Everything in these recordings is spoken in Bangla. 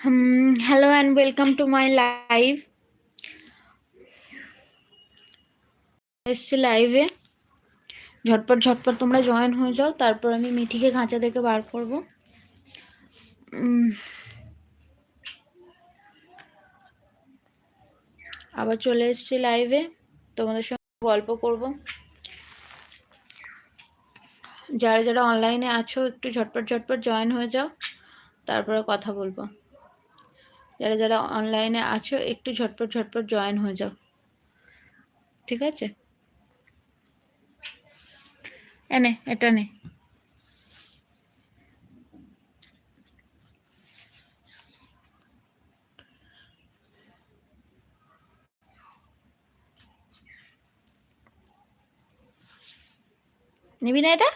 Hello and welcome to my live. এসছি লাইভে ঝটপট ঝটপট তোমরা জয়েন হয়ে যাও, তারপর আমি মিঠিকে খাঁচা থেকে বার করব। আবার চলে এসছি লাইভে তোমাদের সঙ্গে গল্প করব। যারা যারা অনলাইনে আছো, একটু ঝটপট ঝটপট জয়েন হয়ে যাও, তারপরে কথা বলব। যারা যারা অনলাইনে আছো, একটু ঝটপট ঝটপট জয়েন হয়ে যাও। ঠিক আছে? এনে এটা নে। নিবি না এটা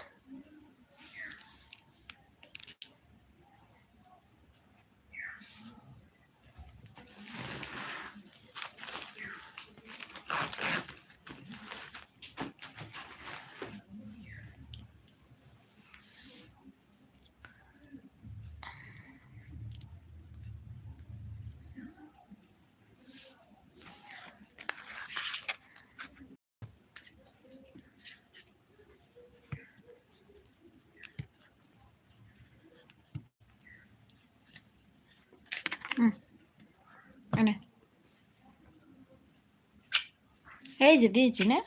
এনে এই যে দিয়েছি না?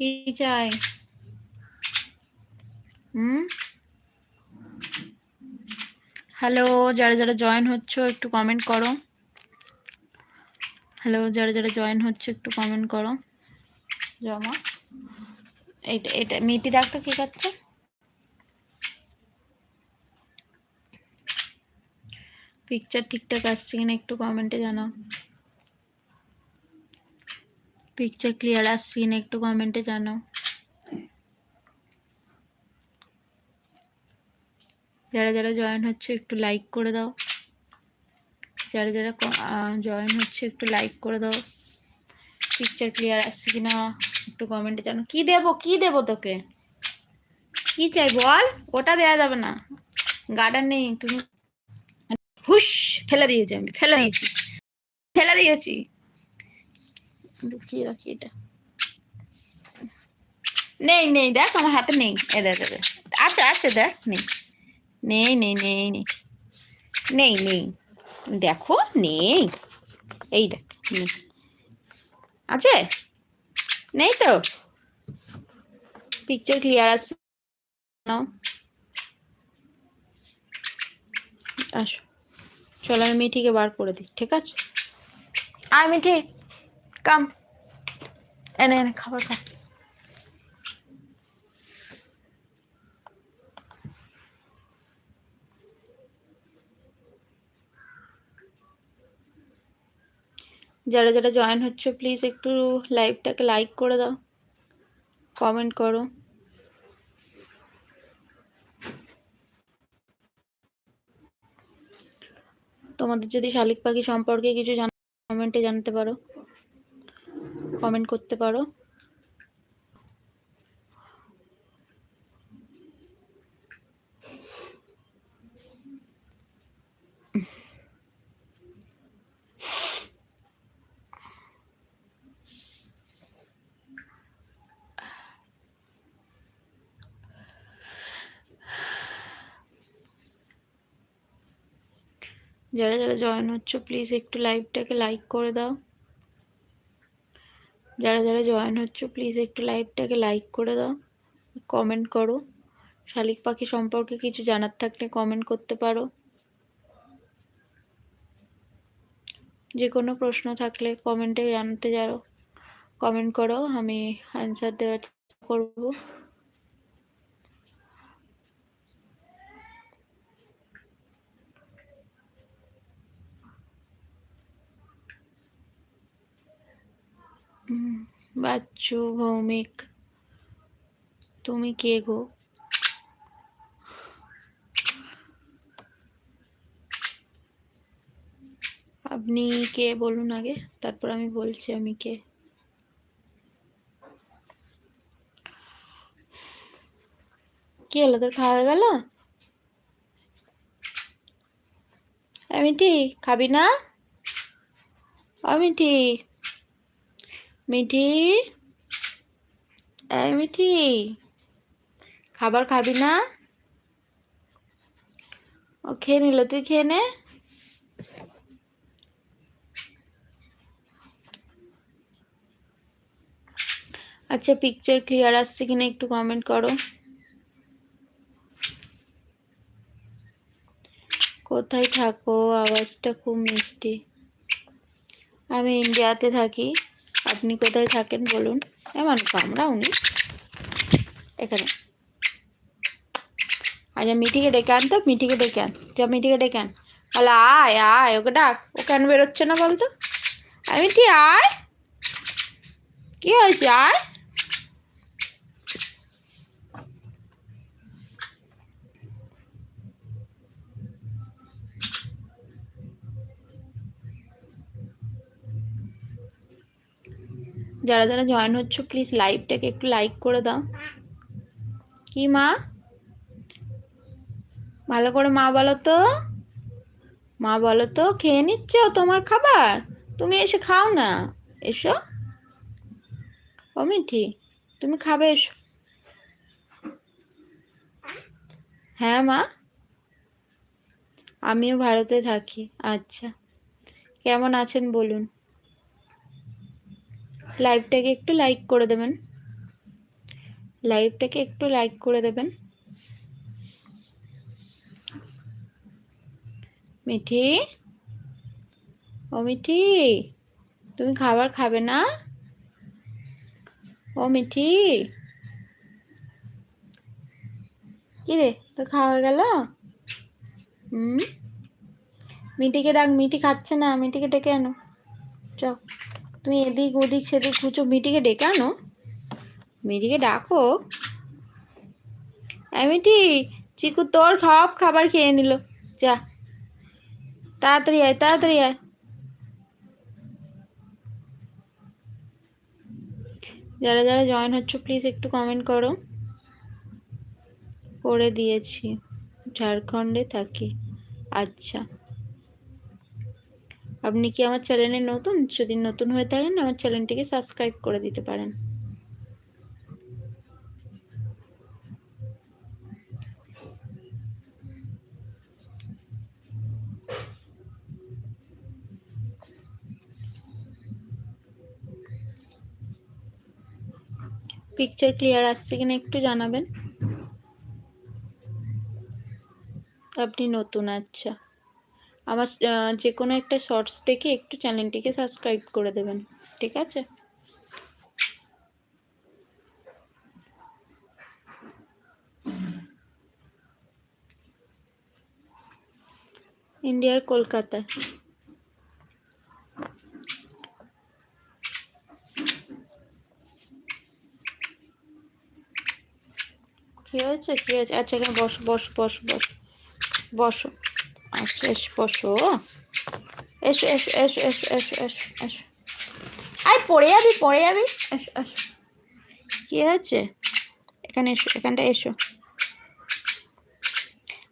কি চাই? হুম? হ্যালো যারা যারা জয়েন হচ্ছ একটু কমেন্ট করো। হ্যালো যারা যারা জয়েন হচ্ছে একটু কমেন্ট করো। জমা। এটা এটা মিটি ডাক্তার কি খাচ্ছে পিকচার ঠিকঠাক আসছে কিনা একটু কমেন্টে জানাও। পিকচার ক্লিয়ার আসছে কিনা একটু কমেন্টে জানাও। যারা যারা জয়েন হচ্ছে একটু লাইক করে দাও। যারা যারা জয়েন হচ্ছে একটু লাইক করে দাও। পিকচার ক্লিয়ার আসছে কিনা একটু কমেন্টে জানো কি দেব কি দেব তোকে? কি চাই বল? ওটা দেয়া যাবে না। গার্ডার নেই, তুমি হুশ, ফেলে দিয়েছি আমি, ফেলে দিয়েছি। ফেলে দিয়েছি। লুকিয়ে রাখি এটা। নেই নেই, দেখ আমার হাতে নেই। এ দেখ আছে আছে, দেখ, নেই। নেই নেই নেই নেই। নেই নেই। দেখো, নেই। এই দেখ, নেই। আছে? নেই তো? পিকচার ক্লিয়ার আছে? আসো। চলো, আমি মিঠিকে বার করে দিই, ঠিক আছে? আয় মিঠি কাম এনে এনে খাবার খা যারা যারা জয়েন হচ্ছে প্লিজ একটু লাইভটাকে লাইক করে দাও। কমেন্ট করো। তোমাদের যদি শালিক পাখি সম্পর্কে কিছু জান কমেন্টে জানতে পারো। কমেন্ট করতে পারো। যারা যারা জয়েন হচ্ছে প্লিজ একটু লাইভটাকে লাইক করে দাও। যারা যারা জয়েন হচ্ছ প্লিজ একটু লাইভটাকে লাইক করে দাও কমেন্ট করো। শালিক পাখি সম্পর্কে কিছু জানার থাকলে কমেন্ট করতে পারো। যে কোনো প্রশ্ন থাকলে কমেন্টে জানাতে যাও কমেন্ট করো, আমি অ্যান্সার দেওয়ার করব। বাচ্চু ভৌমিক, তুমি কে গো? আপনি কে বলুন আগে, তারপর আমি বলছি আমি কে। কি হলো, তোর খাওয়া গেল? মিঠি খাবি না? মিঠি মিঠি? এই মিঠি, খাবার খাবি না? ও খেয়ে নিল, তুই খেয়ে নে। আচ্ছা পিকচার ক্লিয়ার আসছে কিনা একটু কমেন্ট করো। কোথায় থাকো? আওয়াজটা খুব মিষ্টি। আমি ইন্ডিয়াতে থাকি। আপনি কোথায় থাকেন বলুন? এমন আমরা উনি এখানে। আচ্ছা মিঠিকে ডেকে আন তো, মিঠিকে ডেকে আন। যা মিঠিকে ডেকে আন। বলে, আয় আয়, ওকে ডাক। ও কেন বেরোচ্ছে না বলতো? আমি ঠিক আয়। কী হয়েছে, আয়? যারা যারা জয়েন হচ্ছ প্লিজ লাইভটাকে একটু লাইক করে দাও। কি মা? ভালো করে মা বলো তো। মা বলো তো, খেয়ে নিচ্ছ তোমার খাবার? তুমি এসে খাও না। এসো। ও মিঠি, তুমি খাবে, এসো। হ্যাঁ মা। আমিও ভারতে থাকি। আচ্ছা। কেমন আছেন বলুন? লাইভটাকে একটু লাইক করে দেবেন। লাইভটাকে একটু লাইক করে দেবেন। মিঠি? ও মিঠি, তুমি খাবার খাবে না? ও মিঠি? কি রে তো খাওয়া হয়ে গেল? হুম? মিঠিকে ডাক, মিঠি খাচ্ছে না, মিঠিকে ডেকে আনো। চ তুমি এদিক ওদিক সেদিক খুঁজো মিটিকে ডেকে আনো। মিটিকে ডাকো। মিটি, চিকু তোর সব খাবার খেয়ে নিল। যা, তাড়াতাড়ি আয় তাড়াতাড়ি আয়। যারা যারা জয়েন হচ্ছ প্লিজ একটু কমেন্ট করো। করে দিয়েছি। ঝাড়খণ্ডে থাকি। আচ্ছা। আপনি কি আমার চ্যানেলে নতুন? যদি নতুন হয়ে থাকেন, আমার চ্যানেলটিকে সাবস্ক্রাইব করে দিতে পারেন। পিকচার ক্লিয়ার আসছে কিনা একটু জানাবেন? আপনি নতুন আচ্ছা। আমার যে কোনো একটা শর্টস দেখে একটু চ্যানেলটিকে সাবস্ক্রাইব করে দেবেন, ঠিক আছে? ইন্ডিয়ার কলকাতা। কি হয়েছে? কি হয়েছে? আচ্ছা এখানে বসো বসো বসো বসো বসো। আচ্ছা এসো বসো এসো এসো এসো এসো এসো এসো এসো আয় পড়ে যাবি পড়ে যাবি এসো এসো কী হয়েছে এখানে এসো এখানটা এসো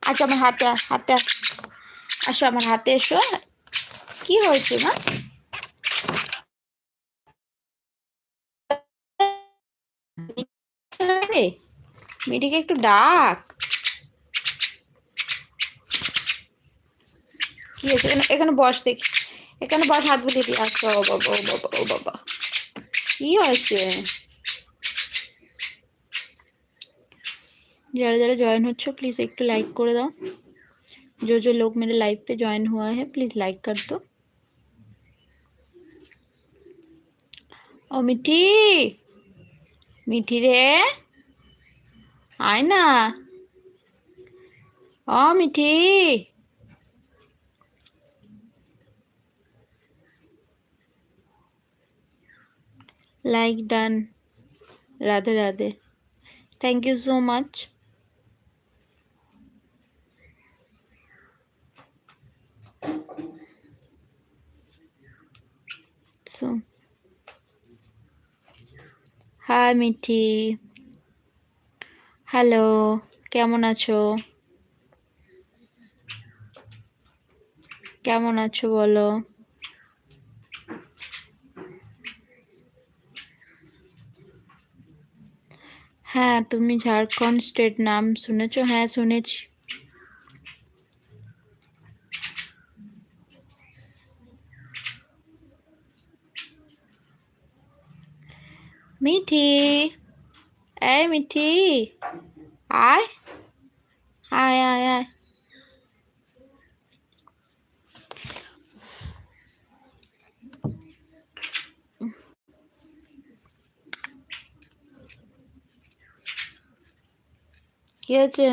আচ্ছা আমার হাতে হাতে আসো আমার হাতে এসো কি হয়েছে মা মেয়েটিকে একটু ডাক কি আছে এখানে বস দেখি। এখানে বস হাত বুলি দিয়ে আসো ও বাবা ও বাবা ও বাবা। কি হয়েছে? যারা যারা জয়েন হচ্ছে প্লিজ একটু লাইক করে দাও। যে যে লোক মেরে লাইভ পে জয়েন হওয়া হ্যাঁ প্লিজ লাইক কর দো ও, মিঠি! মিঠি রে! আয় না। ও, Mithi! Like done Radhe Radhe thank you so much so hi Mithi hello কেমন আছো? কেমন আছো বলো? হ্যাঁ তুমি ঝাড়খণ্ড স্টেট নাম শুনেছো? হ্যাঁ শুনেছি। মিঠি, এই মিঠি, আয়। আয় আয় আয়। কি আছে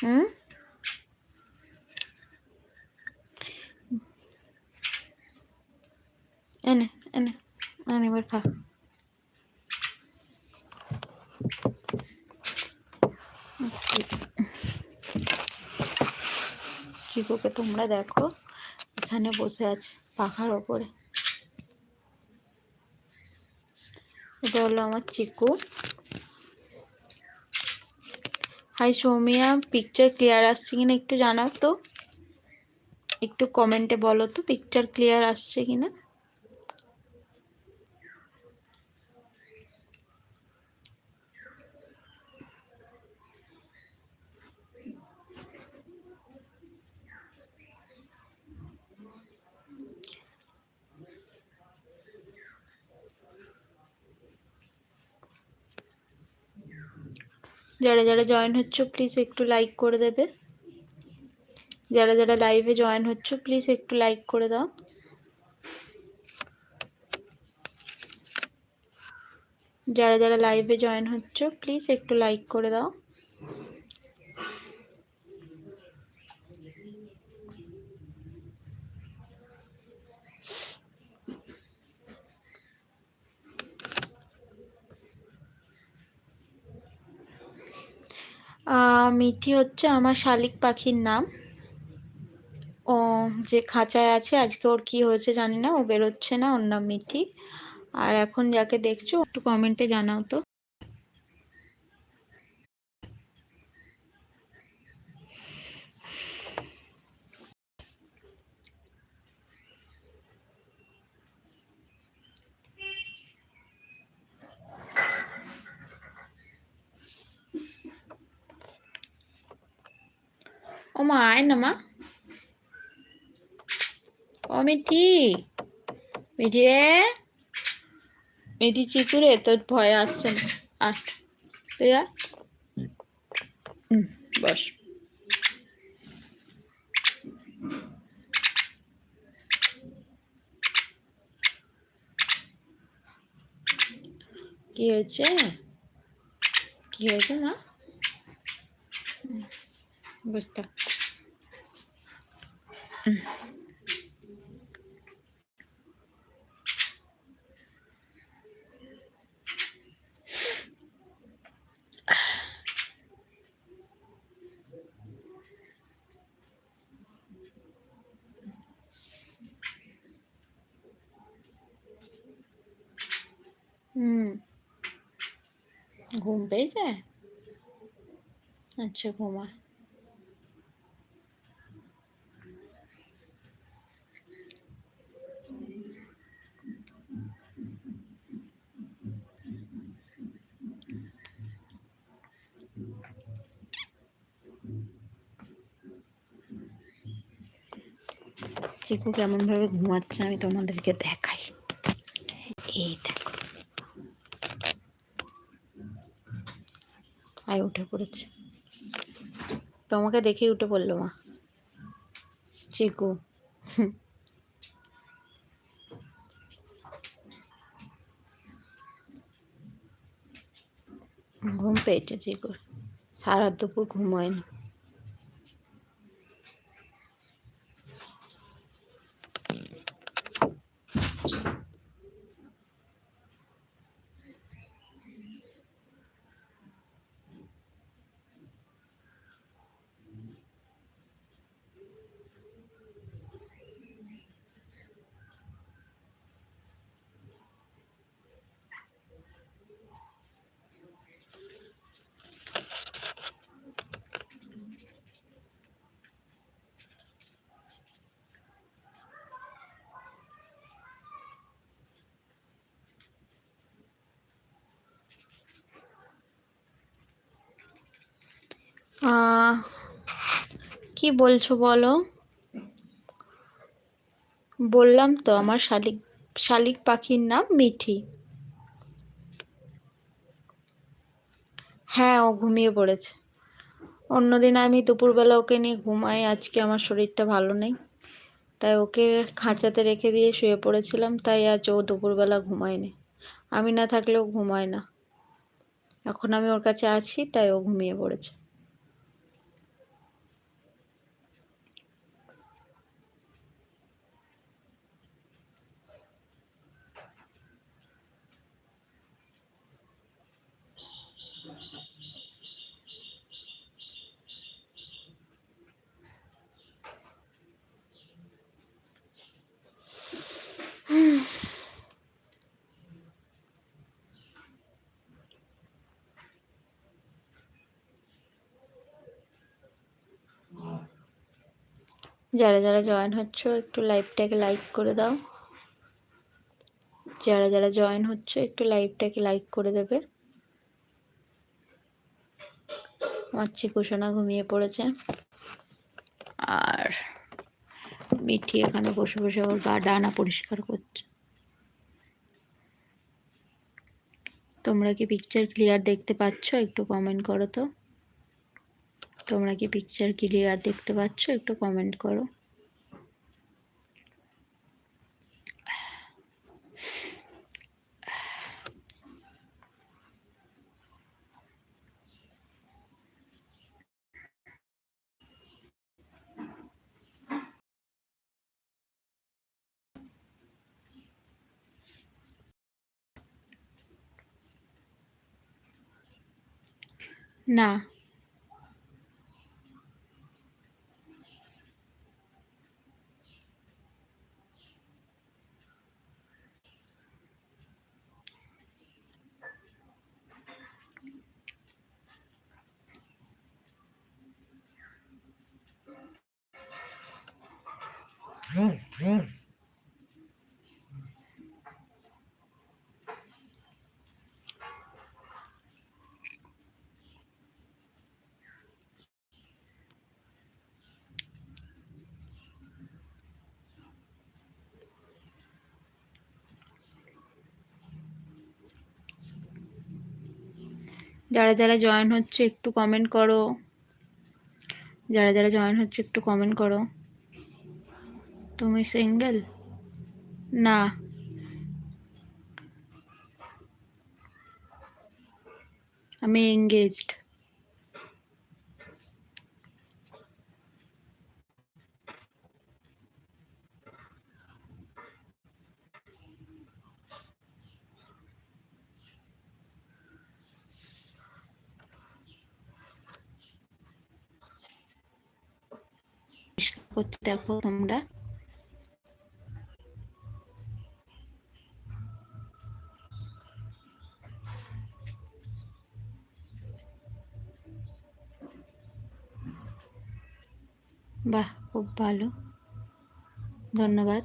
হুম? এনে এনে এনে এবার খা। চিকুকে তোমরা দেখো, এখানে বসে আছে পাখার ওপরে। এটা হলো আমার Chiku. Hi Soumya picture clear আসছে কিনা একটু জানাও তো। একটু কমেন্টে বলো তো পিকচার ক্লিয়ার আসছে কিনা? যারা যারা জয়েন হচ্ছ প্লিজ একটু লাইক করে দেবে। যারা যারা লাইভে জয়েন হচ্ছ প্লিজ একটু লাইক করে দাও। যারা যারা লাইভে জয়েন হচ্ছ প্লিজ একটু লাইক করে দাও। মিঠি হচ্ছে আমার শালিক পাখির নাম। ও যে খাঁচায় আছে, আজকে ওর কি হয়েছে জানি না, ও বেরোচ্ছে না, ওর নাম মিঠি। আর এখন যাকে দেখছ, একটু কমেন্টে জানাও তো। ও মা আয় না মা। ও মিঠি মিঠি রে। মিঠি চিকু রে তোর ভয় আসছে না। আয়, তুই আয়। বস। কি হয়েছে? কি হয়েছে মা? বুঝতে হুম ঘুম পেয়েছে আচ্ছা ঘুমা চিকু কেমনভাবে ঘুমাচ্ছে, আমি তোমাদেরকে দেখাই। এই দেখো। আয় উঠে পড়েছে। তোমাকে দেখেই উঠে পড়ল মা। চিকু। ঘুম পেয়েছে, চিকুর। সারা দুপুর ঘুম কি বলছো বলো? বললাম তো আমার শালিক শালিক পাখির নাম মিঠি। হ্যাঁ ও ঘুমিয়ে পড়েছে। অন্যদিন আমি দুপুরবেলা ওকে নিয়ে ঘুমাই, আজকে আমার শরীরটা ভালো নেই। তাই ওকে খাঁচাতে রেখে দিয়ে শুয়ে পড়েছিলাম, তাই আজ ও দুপুরবেলা ঘুমায়নি। আমি না থাকলেও ঘুমায় না। এখন আমি ওর কাছে আছি, তাই ও ঘুমিয়ে পড়েছে। যারা যারা জয়েন হচ্ছ, একটু লাইভটাকে লাইক করে দাও। যারা যারা জয়েন হচ্ছে, একটু লাইভটাকে লাইক করে দেবে। আমার চিকুসোনা ঘুমিয়ে পড়েছে। আর মিঠি এখানে বসে বসে ওর গা ডানা পরিষ্কার করছে। তোমরা কি পিকচার ক্লিয়ার দেখতে পাচ্ছ? একটু কমেন্ট করো তো। তোমরা কি পিকচার ক্লিয়ার দেখতে পাচ্ছ? একটু কমেন্ট করো। না। যারা যারা জয়েন হচ্ছে একটু কমেন্ট করো। যারা যারা জয়েন হচ্ছে একটু কমেন্ট করো। তুমি সিঙ্গেল না। আমি এঙ্গেজড করতে দেখো তোমরা। বাহ খুব ভালো। ধন্যবাদ।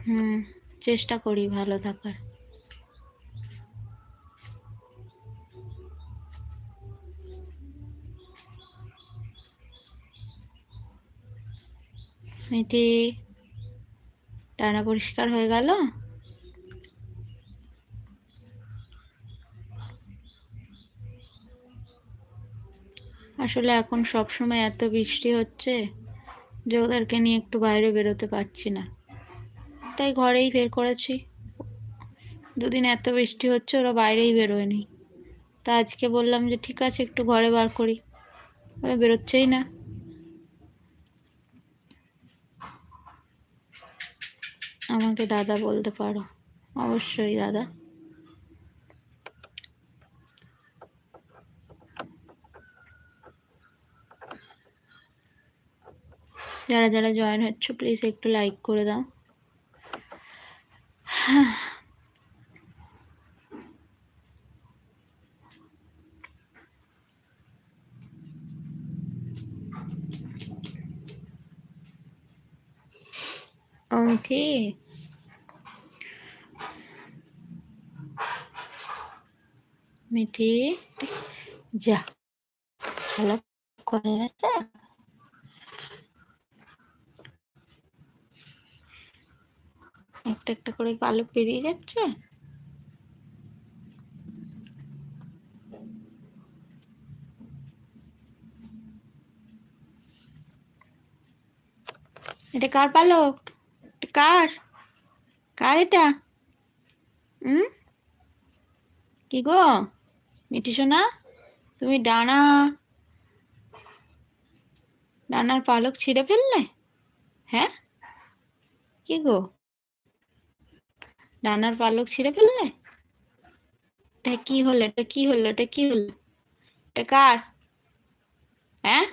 হুম চেষ্টা করি ভালো থাকার। মিটি টানা পরিষ্কার হয়ে গেল। আসলে এখন সব সময় এত বৃষ্টি হচ্ছে যে ওদেরকে নিয়ে একটু বাইরে বেরোতে পারছি না। তাই ঘরেই বের করেছি। দুদিন এত বৃষ্টি হচ্ছে, ওরা বাইরেই বেরোয়নি। তা আজকে বললাম যে, ঠিক আছে, একটু ঘরে বার করি। বেরোচ্ছেই না। আমাকে দাদা বলতে পারো। অবশ্যই দাদা। যারা যারা জয়েন হচ্ছ প্লিজ একটু লাইক করে দাও। অঙ্কে মিঠি, যা, ভালো করে আছে একটা একটা করে পালক বেরিয়ে যাচ্ছে। এটা কার পালক? কার? কার এটা? হুম কি গো? মিটি সোনা, তুমি ডানা, ডানার পালক ছিঁড়ে ফেললে? হ্যাঁ? কি গো? ডানার পালক ছিঁড়ে ফেললে? এটা কি হলো? এটা কি হলো? এটা কি হলো? এটা কার? হ্যাঁ?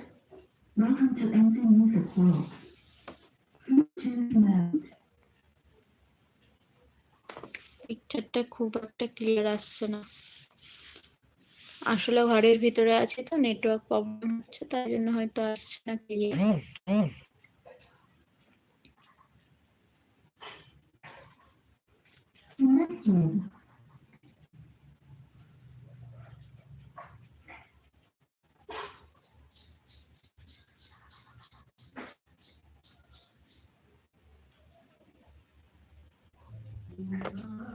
পিকচারটা খুব একটা ক্লিয়ার আসছে না আসলে ঘরের ভিতরে আছে তো নেটওয়ার্ক প্রবলেম হচ্ছে, তাই জন্য হয়তো আসছে না ক্লিয়ার Connected. 嗯。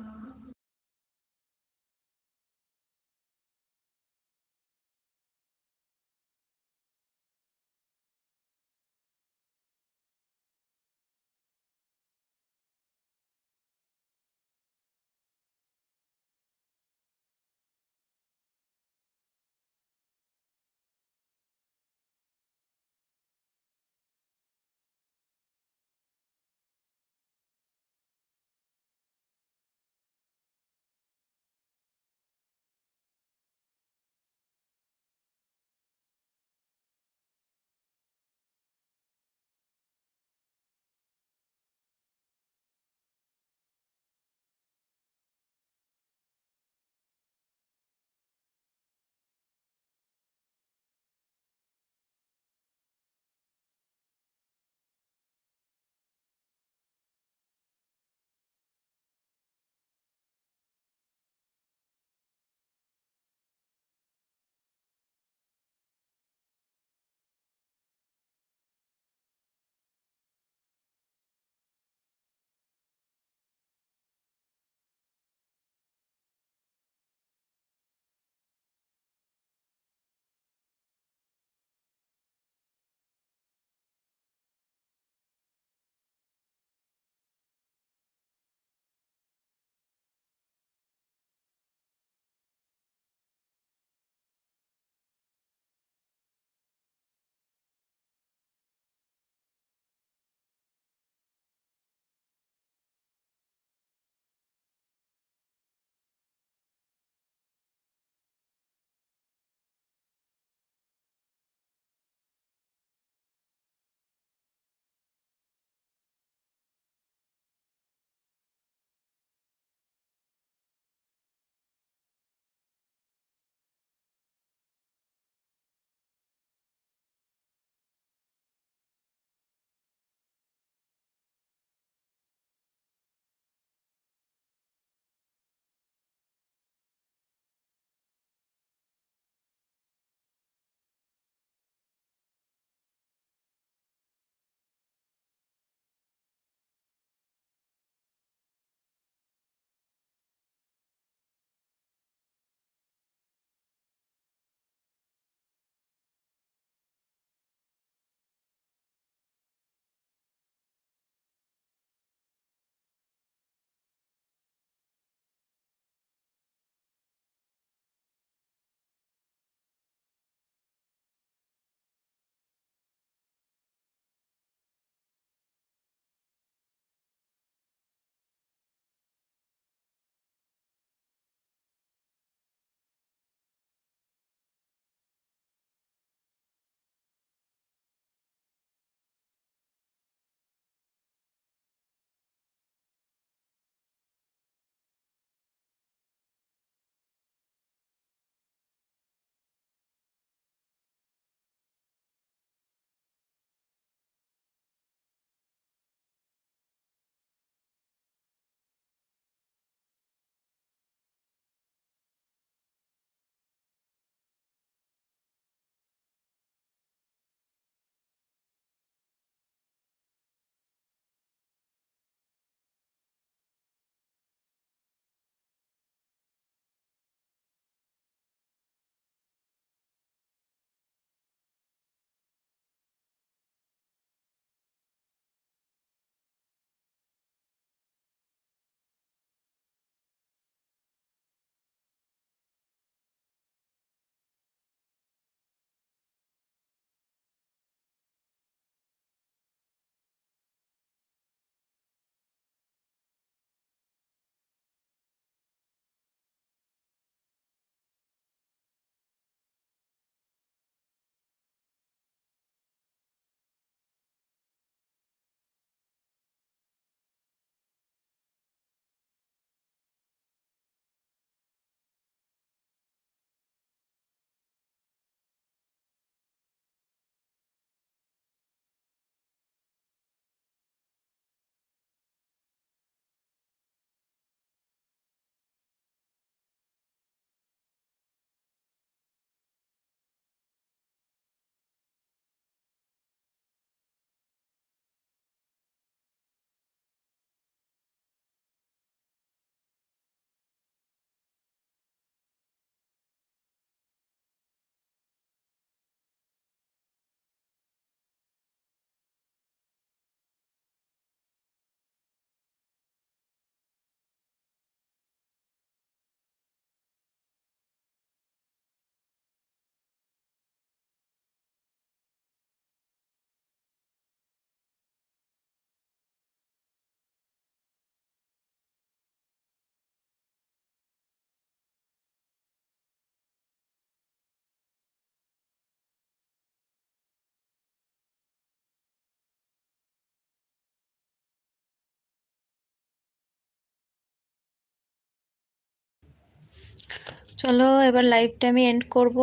চলো এবার লাইভটা আমি এন্ড করব।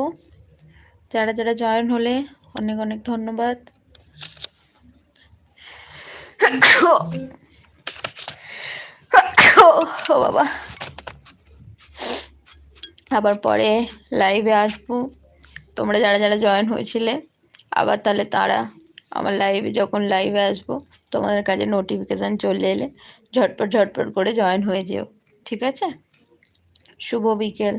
যারা যারা জয়েন হলে অনেক অনেক ধন্যবাদ। ও বাবা। আবার পরে লাইভে আসব। তোমরা যারা যারা জয়েন হয়েছিলে, আবার তাহলে তারা আমার লাইভে যখন লাইভে আসব, তোমাদের কাছে নোটিফিকেশান চলে এলে ঝটপট ঝটপট করে জয়েন হয়ে যেও। ঠিক আছে? শুভ বিকেল।